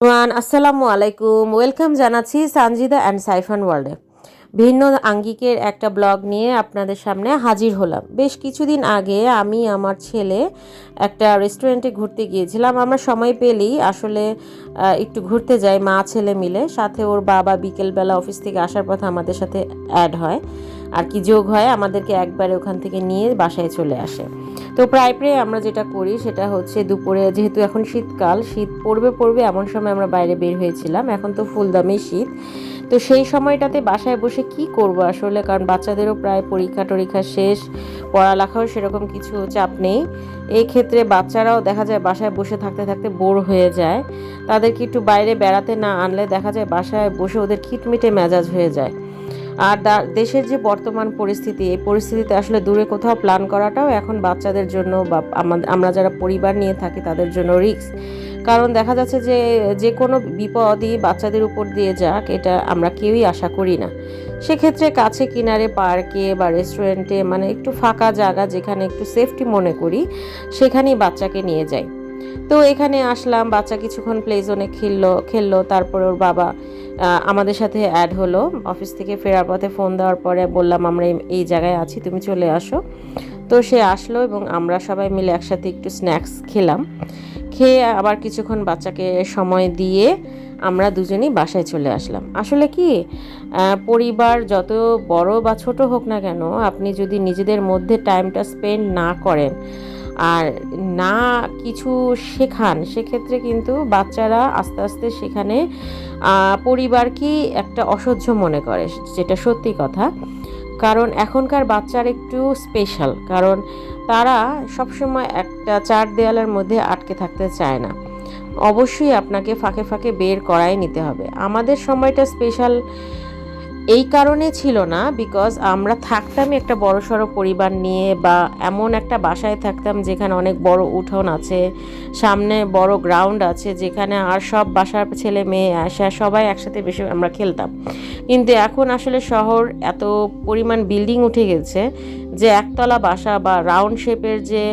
One আসসালামু আলাইকুম। Welcome জানাচ্ছি সানজিদা অ্যান্ড সাইফান ওয়ার্ল্ডে। ভিন্ন আঙ্গিকের একটা ব্লগ নিয়ে আপনাদের সামনে হাজির হলাম। বেশ কিছুদিন আগে আমি আমার ছেলে একটা রেস্টুরেন্টে ঘুরতে গিয়েছিলাম। আমরা সময় পেলেই আসলে একটু ঘুরতে যাই মা ছেলে মিলে। সাথে ওর বাবা বিকেলবেলা অফিস থেকে আসার পথে আমাদের সাথে অ্যাড হয়। আর কি যোগ হয় আমাদেরকে একবারে ওখান থেকে নিয়ে বাসায় চলে আসে। তো প্রায় প্রায় আমরা যেটা করি সেটা হচ্ছে দুপুরে, যেহেতু এখন শীতকাল, শীত পড়বে পড়বে এমন সময় আমরা বাইরে বের হয়েছিলাম। এখন তো ফুলদামি শীত। তো সেই সময়টাতে বাসায় বসে কি করব আসলে? কারণ বাচ্চাদেরও প্রায় পরীক্ষা টরীক্ষা শেষ, পড়ালেখাও সেরকম কিছু চাপ নেই। এই ক্ষেত্রে বাচ্চারাও দেখা যায় বাসায় বসে থাকতে থাকতে বোর হয়ে যায়। তাদেরকে একটু বাইরে বেড়াতে না আনলে দেখা যায় বাসায় বসে ওদের খিটমিটে মেজাজ হয়ে যায়। আর দেশের যে বর্তমান পরিস্থিতি, এই পরিস্থিতিতে আসলে দূরে কোথাও প্ল্যান করাটাও এখন বাচ্চাদের জন্য বা আমরা যারা পরিবার নিয়ে থাকি তাদের জন্য রিস্ক কারণ দেখা যাচ্ছে যে যে কোনো বিপদই বাচ্চাদের উপর দিয়ে যাক, এটা আমরা কেউই আশা করি না। সেক্ষেত্রে কাছে কিনারে, পার্কে বা রেস্টুরেন্টে মানে একটু ফাঁকা জায়গা যেখানে একটু সেফটি মনে করি, সেখানেই বাচ্চাকে নিয়ে যাই। তো এখানে আসলাম, বাচ্চা কিছুক্ষণ প্লে জোনে খেললো খেললো, তারপরে ওর বাবা আমাদের সাথে অ্যাড হলো। অফিস থেকে ফেরার পথে ফোন দেওয়ার পরে বললাম, আমরা এই- জায়গায় আছি, তুমি চলে আসো। তো সে আসলো এবং আমরা সবাই মিলে একসাথে একটু স্ন্যাক্স খেলাম। খেয়ে আবার কিছুক্ষণ বাচ্চাকে সময় দিয়ে আমরা দুজনেই বাসায় চলে আসলাম। আসলে কি পরিবার যত বড় বা ছোট হোক না কেন, আপনি যদি নিজেদের মধ্যে টাইমটা স্পেন্ড না করেন আর না কিছু শেখান, সেক্ষেত্রে কিন্তু বাচ্চারা আস্তে আস্তে সেখানে পরিবারকেই একটা অসহ্য মনে করে, যেটা সত্যি কথা। কারণ এখনকার বাচ্চার একটু স্পেশাল কারণ তারা সবসময় একটা চার দেওয়ালের মধ্যে আটকে থাকতে চায় না। অবশ্যই আপনাকে ফাঁকে ফাঁকে বের করাই নিতে হবে। আমাদের সময়টা স্পেশাল এই কারণে ছিল না বিকজ আমরা থাকতামই একটা বড় সড়ো পরিবার নিয়ে বা এমন একটা বাসায় থাকতাম যেখানে অনেক বড় উঠোন আছে, সামনে বড় গ্রাউন্ড আছে, যেখানে আর সব বাসার ছেলে মেয়ে আসা সবাই একসাথে বেশি আমরা খেলতাম। কিন্তু এখন আসলে শহর এত পরিমাণ বিল্ডিং উঠে গেছে যে একতলা বাসা বা রাউন্ড শেপের যে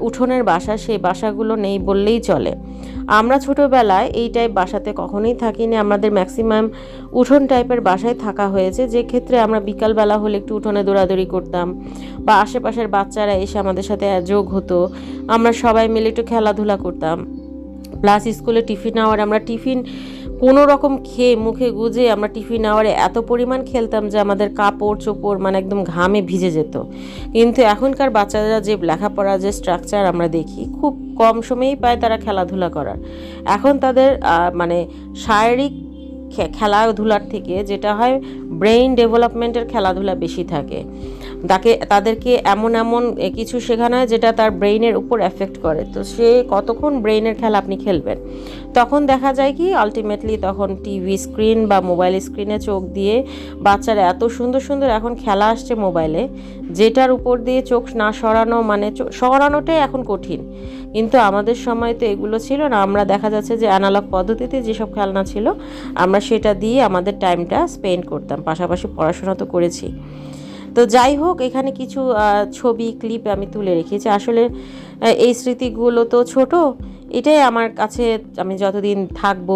উঠোনের বাসা, সেই বাসাগুলো নেই বললেই চলে। আমরা ছোটোবেলায় এই টাইপ বাসাতে কখনোই থাকিনি। আমাদের ম্যাক্সিমাম উঠোন টাইপের বাসায় থাকা হয়েছে। যে ক্ষেত্রে আমরা বিকালবেলা হলে একটু উঠোনে দৌড়াদৌড়ি করতাম বা আশেপাশের বাচ্চারা এসে আমাদের সাথে যোগ হতো। আমরা সবাই মিলে একটু খেলাধুলা করতাম। প্লাস স্কুলে টিফিন আওয়ার আমরা টিফিন কোনো রকম খেয়ে মুখে গুজে আমরা টিফিন আওয়ারে এত পরিমাণ খেলতাম যে আমাদের কাপড় চোপড় মানে একদম ঘামে ভিজে যেত। কিন্তু এখনকার বাচ্চারা যে লেখাপড়া যে স্ট্রাকচার আমরা দেখি, খুব কম সময়েই পায় তারা খেলাধুলা করার। এখন তাদের মানে শারীরিক খেলাধুলার থেকে যেটা হয় ব্রেইন ডেভেলপমেন্টের খেলাধুলা বেশি থাকে। তাকে তাদেরকে এমন এমন কিছু শেখানো হয় যেটা তার ব্রেইনের উপর এফেক্ট করে। তো সে কতক্ষণ ব্রেইনের খেলা আপনি খেলবেন? তখন দেখা যায় কি আলটিমেটলি তখন টিভি স্ক্রিন বা মোবাইল স্ক্রিনে চোখ দিয়ে বাচ্চারা এত সুন্দর সুন্দর এখন খেলা আসছে মোবাইলে যেটার উপর দিয়ে চোখ না সরানো মানে সরানোটাই এখন কঠিন। কিন্তু আমাদের সময় তো এগুলো ছিল না। আমরা দেখা যাচ্ছে যে অ্যানালগ পদ্ধতিতে যেসব খেলনা ছিল, আমরা সেটা দিয়ে আমাদের টাইমটা স্পেন্ড করতাম। পাশাপাশি পড়াশোনা তো করেছি। তো যাই হোক, এখানে কিছু ছবি ক্লিপ আমি তুলে রেখেছি। আসলে এই স্মৃতিগুলো তো ছোট, এটাই আমার কাছে আমি যতদিন থাকব,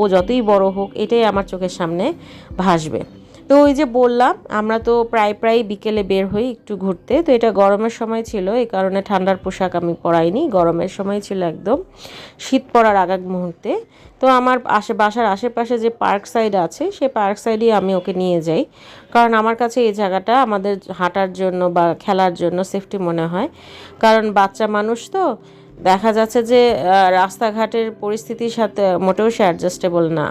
ও যতই বড় হোক, এটাই আমার চোখের সামনে ভাসবে। তো ওই যে বললাম, আমরা তো প্রায় প্রায় বিকেলে বের হই একটু ঘুরতে। তো এটা গরমের সময় ছিল, এই কারণে ঠান্ডার পোশাক আমি পরাইনি। গরমের সময় ছিল একদম শীত পড়ার আগ মুহূর্তে। তো আমার আশে বাসার আশেপাশে যে পার্ক সাইড আছে সেই পার্ক সাইডে আমি ওকে নিয়ে যাই। কারণ আমার কাছে এই জায়গাটা আমাদের হাঁটার জন্য বা খেলার জন্য সেফটি মনে হয়। কারণ বাচ্চা মানুষ তো, দেখা যাচ্ছে যে রাস্তাঘাটের পরিস্থিতির সাথে মোটেও সে অ্যাডজাস্টেবল না।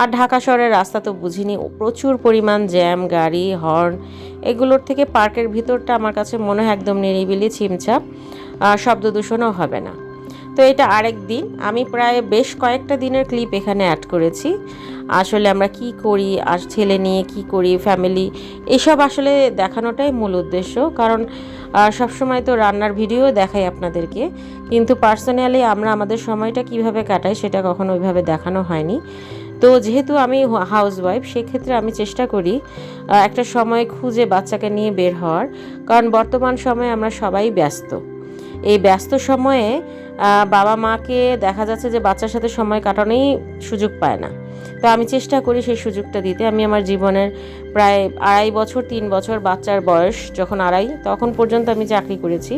আর ঢাকা শহরের রাস্তা তো বুঝিনি। প্রচুর পরিমাণ জ্যাম, গাড়ি, হর্ন, এগুলোর থেকে পার্কের ভিতরটা আমার কাছে মনে হয় একদম নিরিবিলি ছিমছাপ শব্দ দূষণও হবে না। তো এটা আরেক দিন। আমি প্রায় বেশ কয়েকটা দিনের ক্লিপ এখানে অ্যাড করেছি। আসলে আমরা কি করি, আর ছেলে নিয়ে কি করি, ফ্যামিলি, এসব আসলে দেখানোটাই মূল উদ্দেশ্য। কারণ সবসময় তো রান্নার ভিডিও দেখাই আপনাদেরকে। কিন্তু পার্সোনালি আমরা আমাদের সময়টা কীভাবে কাটাই, সেটা কখনো ওইভাবে দেখানো হয়নি। তো যেহেতু আমি হাউস ওয়াইফ সেক্ষেত্রে আমি চেষ্টা করি একটা সময় খুঁজে বাচ্চাকে নিয়ে বের হওয়ার। কারণ বর্তমান সময়ে আমরা সবাই ব্যস্ত। এই ব্যস্ত সময়ে বাবা মাকে দেখা যাচ্ছে যে বাচ্চার সাথে সময় কাটানোই সুযোগ পায় না। তো আমি চেষ্টা করি সেই সুযোগটা দিতে। আমি আমার জীবনের প্রায় আড়াই বছর, তিন বছর বাচ্চার বয়স যখন আড়াই, তখন পর্যন্ত আমি চাকরি করেছি।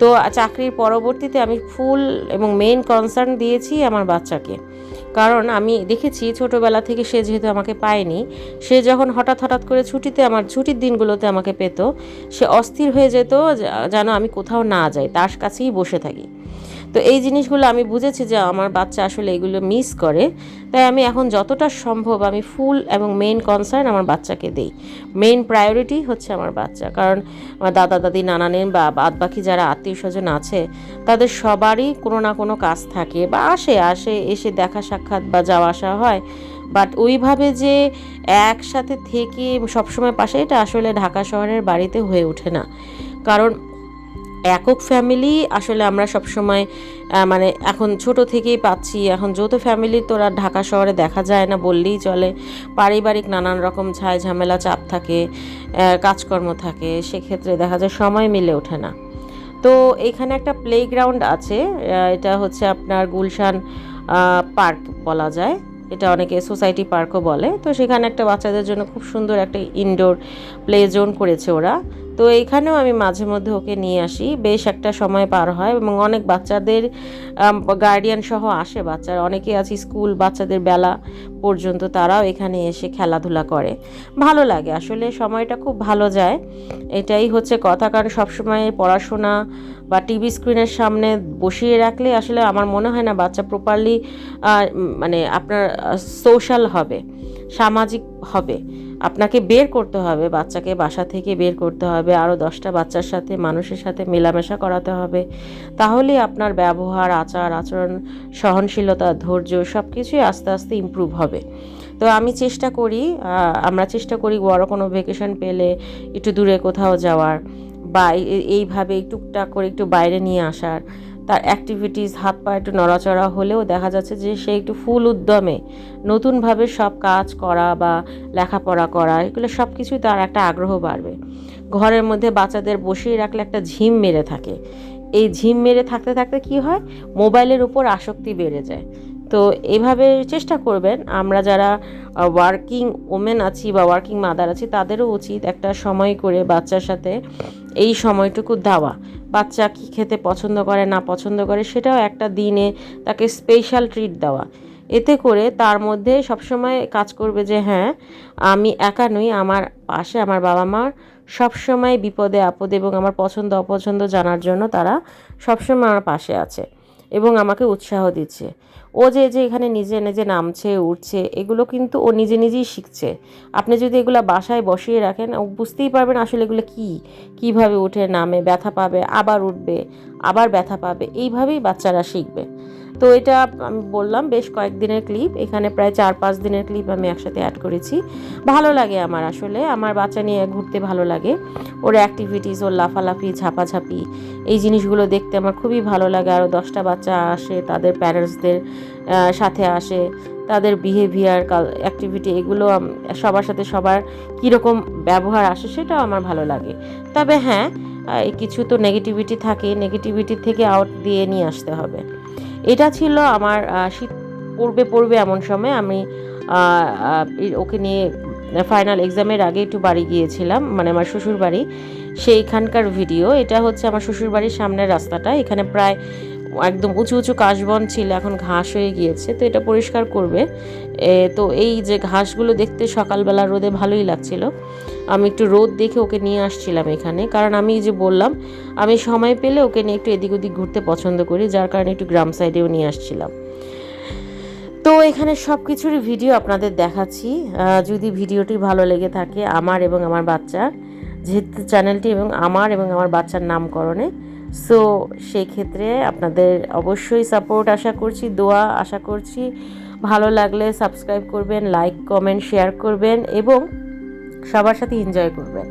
তো চাকরির পরবর্তীতে আমি ফুল এবং মেইন কনসার্ন দিয়েছি আমার বাচ্চাকে। কারণ আমি দেখেছি ছোটোবেলা থেকে সে যেহেতু আমাকে পায়নি, সে যখন হঠাৎ হঠাৎ করে ছুটিতে আমার, ছুটির দিনগুলোতে আমাকে পেত, সে অস্থির হয়ে যেত যেন আমি কোথাও না যাই, তার কাছেই বসে থাকি। তো এই জিনিসগুলো আমি বুঝেছি যে আমার বাচ্চা আসলে এগুলো মিস করে। তাই আমি এখন যতটা সম্ভব আমি ফুল এবং মেইন কনসার্ন আমার বাচ্চাকে দিই। মেইন প্রায়োরিটি হচ্ছে আমার বাচ্চা। কারণ আমার দাদা, দাদি নানানের বা বাদ বাকি যারা আত্মীয় স্বজন আছে, তাদের সবারই কোনো না কোনো কাজ থাকে বা আসে আসে, এসে দেখা সাক্ষাৎ বা যাওয়া আসা হয়। বাট ওইভাবে যে একসাথে থেকে সবসময় পাশে, এটা আসলে ঢাকা শহরের বাড়িতে হয়ে ওঠে না। কারণ একক ফ্যামিলি আসলে আমরা সবসময় মানে এখন ছোট থেকেই পাচ্ছি, এখন যৌথ ফ্যামিলি তো আর ঢাকা শহরে দেখা যায় না বললেই চলে। পারিবারিক নানান রকম ঝাই ঝামেলা, চাপ থাকে কাজকর্ম থাকে, সেক্ষেত্রে দেখা যায় সময় মিলে ওঠে না। তো এখানে একটা প্লেগ্রাউন্ড আছে এটা হচ্ছে আপনার গুলশান পার্ক বলা যায়। এটা অনেকে সোসাইটি পার্কও বলে। তো সেখানে একটা বাচ্চাদের জন্য খুব সুন্দর একটা ইনডোর প্লে জোন করেছে ওরা। তো এইখানেও আমি মাঝে মধ্যে ওকে নিয়ে আসি। বেশ একটা সময় পার হয় এবং অনেক বাচ্চাদের গার্ডিয়ান সহ আসে বাচ্চারা। অনেকে আছে স্কুল, বাচ্চাদের বেলা পর্যন্ত তারাও এখানে এসে খেলাধুলা করে। ভালো লাগে, আসলে সময়টা খুব ভালো যায়। এটাই হচ্ছে কথা, কারণ সবসময় পড়াশোনা বা টিভি স্ক্রিনের সামনে বসিয়ে রাখলে আসলে আমার মনে হয় না বাচ্চা প্রপারলি মানে আপনার সোশ্যাল হবে। সামাজিক হবে। আপনাকে বের করতে হবে, বাচ্চাকে বাসা থেকে বের করতে হবে আরও দশটা বাচ্চার সাথে, মানুষের সাথে মেলামেশা করাতে হবে। তাহলেই আপনার ব্যবহার, আচার, আচরণ, সহনশীলতা, ধৈর্য সব কিছুই আস্তে আস্তে ইমপ্রুভ হবে। তো আমি চেষ্টা করি আমরা চেষ্টা করি বড় কোনো ভেকেশন পেলে একটু দূরে কোথাও যাওয়ার বা এই- এই- এইভাবে টুকটাক করে একটু বাইরে নিয়ে আসার। তার অ্যাক্টিভিটিস হাত পা একটু নড়াচড়া হলেও দেখা যাচ্ছে যে সে একটু ফুল উদ্যমে। নতুনভাবে সব কাজ করা বা লেখাপড়া করা, এগুলো সব কিছুই তার একটা আগ্রহ বাড়বে। ঘরের মধ্যে বাচ্চাদের বসিয়ে রাখলে একটা ঝিম মেরে থাকে। এই ঝিম মেরে থাকতে থাকতে কি হয়? মোবাইলের উপর আসক্তি বেড়ে যায়। তো এভাবে চেষ্টা করবেন। আমরা যারা ওয়ার্কিং ওমেন আছি বা ওয়ার্কিং মাদার আছি, তাদেরও উচিত একটা সময় করে বাচ্চার সাথে এই সময়টুকু দেওয়া। বাচ্চা কি খেতে পছন্দ করে, না পছন্দ করে, সেটাও একটা দিনে তাকে স্পেশাল ট্রিট দেওয়া। এতে করে তার মধ্যে সবসময় কাজ করবে যে হ্যাঁ আমি একা নই, আমার পাশে আমার বাবা মার সবসময় বিপদে আপদে এবং আমার পছন্দ অপছন্দ জানার জন্য তারা সবসময় আমার পাশে আছে। এবং আমাকে উৎসাহ দিচ্ছে। ও যে যে এখানে নিজে নিজে নামছে উঠছে এগুলো কিন্তু ও নিজে নিজেই শিখছে। আপনি যদি এগুলো বাসায় বসিয়ে রাখেন, ও বুঝতেই পারবেন আসলে এগুলো কি, কীভাবে উঠে নামে, ব্যথা পাবে, আবার উঠবে, আবার ব্যথা পাবে। এইভাবেই বাচ্চারা শিখবে। তো এটা আমি বললাম বেশ কয়েকদিনের ক্লিপ এখানে প্রায় চার পাঁচ দিনের ক্লিপ আমি একসাথে অ্যাড করেছি। ভালো লাগে আমার আসলে, আমার বাচ্চা নিয়ে ঘুরতে ভালো লাগে। ওর অ্যাক্টিভিটিস ওর লাফালাফি, ঝাপাঝাপি, এই জিনিসগুলো দেখতে আমার খুবই ভালো লাগে। আরও দশটা বাচ্চা আসে, তাদের প্যারেন্টসদের সাথে আসে, তাদের বিহেভিয়ার অ্যাক্টিভিটি এগুলো সবার সাথে সবার কীরকম ব্যবহার আসে সেটাও আমার ভালো লাগে। তবে হ্যাঁ কিছু তো নেগেটিভিটি থাকে নেগেটিভিটি থেকে আউট দিয়ে নিয়ে আসতে হবে। এটা ছিল আমার শীত পড়বে পড়বে এমন সময় আমি ওকে নিয়ে ফাইনাল এক্সামের আগে একটু বাড়ি গিয়েছিলাম মানে আমার শ্বশুর বাড়ি সেইখানকার ভিডিও এটা হচ্ছে আমার শ্বশুর বাড়ির সামনের রাস্তাটা, এখানে প্রায় একদম উঁচু উঁচু কাশবন ছিল, এখন ঘাস হয়ে গিয়েছে, তো এটা পরিষ্কার করবে। তো এই যে ঘাসগুলো দেখতে সকালবেলা রোদে ভালোই লাগছিল। আমি একটু রোদ দেখে ওকে নিয়ে আসছিলাম এখানে, কারণ আমি যে বললাম, আমি সময় পেলে ওকে নিয়ে একটু এদিক ওদিক ঘুরতে পছন্দ করি, যার কারণে একটু গ্রাম সাইডেও নিয়ে আসছিলাম। তো এখানে সব কিছুরই ভিডিও আপনাদের দেখাচ্ছি। যদি ভিডিওটি ভালো লেগে থাকে আমার এবং আমার বাচ্চার, যেহেতু চ্যানেলটি এবং আমার এবং আমার বাচ্চার নামকরণে সো সেই ক্ষেত্রে আপনাদের অবশ্যই সাপোর্ট আশা করছি, দোয়া আশা করছি। ভালো লাগলে সাবস্ক্রাইব করবেন লাইক কমেন্ট শেয়ার করবেন এবং সবার সাথে এনজয় করবেন।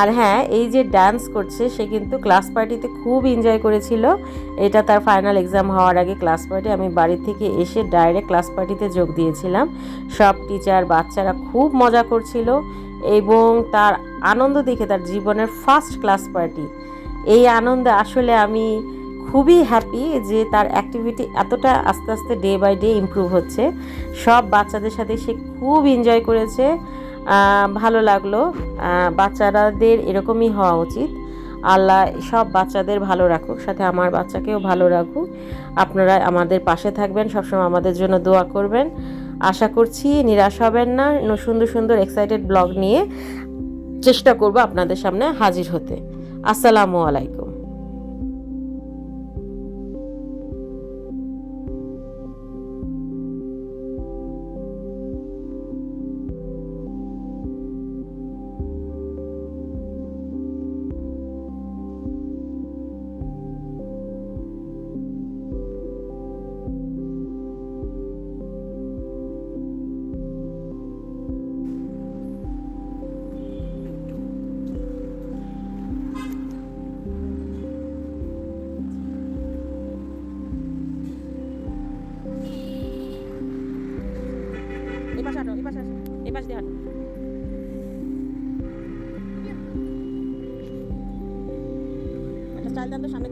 আর হ্যাঁ এই যে ডান্স করছে, সে কিন্তু ক্লাস পার্টিতে খুব এনজয় করেছিল। এটা তার ফাইনাল এক্সাম হওয়ার আগে ক্লাস পার্টি আমি বাড়ি থেকে এসে ডাইরেক্ট ক্লাস পার্টিতে যোগ দিয়েছিলাম। সব টিচার বাচ্চারা খুব মজা করছিল এবং তার আনন্দ দেখে তার জীবনের ফার্স্ট ক্লাস পার্টি এই আনন্দে আসলে আমি খুবই হ্যাপি যে তার অ্যাক্টিভিটি এতটা আস্তে আস্তে ডে বাই ডে ইমপ্রুভ হচ্ছে। সব বাচ্চাদের সাথে সে খুব এনজয় করেছে। ভালো লাগল। বাচ্চারাদের এরকমই হওয়া উচিত। আল্লাহ সব বাচ্চাদের ভালো রাখুক, সাথে আমার বাচ্চাকেও ভালো রাখুক। আপনারা আমাদের পাশে থাকবেন, সবসময় আমাদের জন্য দোয়া করবেন। আশা করছি নিরাশ হবেন না সুন্দর সুন্দর এক্সাইটেড ব্লগ নিয়ে চেষ্টা করব আপনাদের সামনে হাজির হতে। আসসালামু আলাইকুম। হাঁটো এই পাশে এই পাশ দিয়ে হাঁটো একটা স্টাইল দেন তো সামনে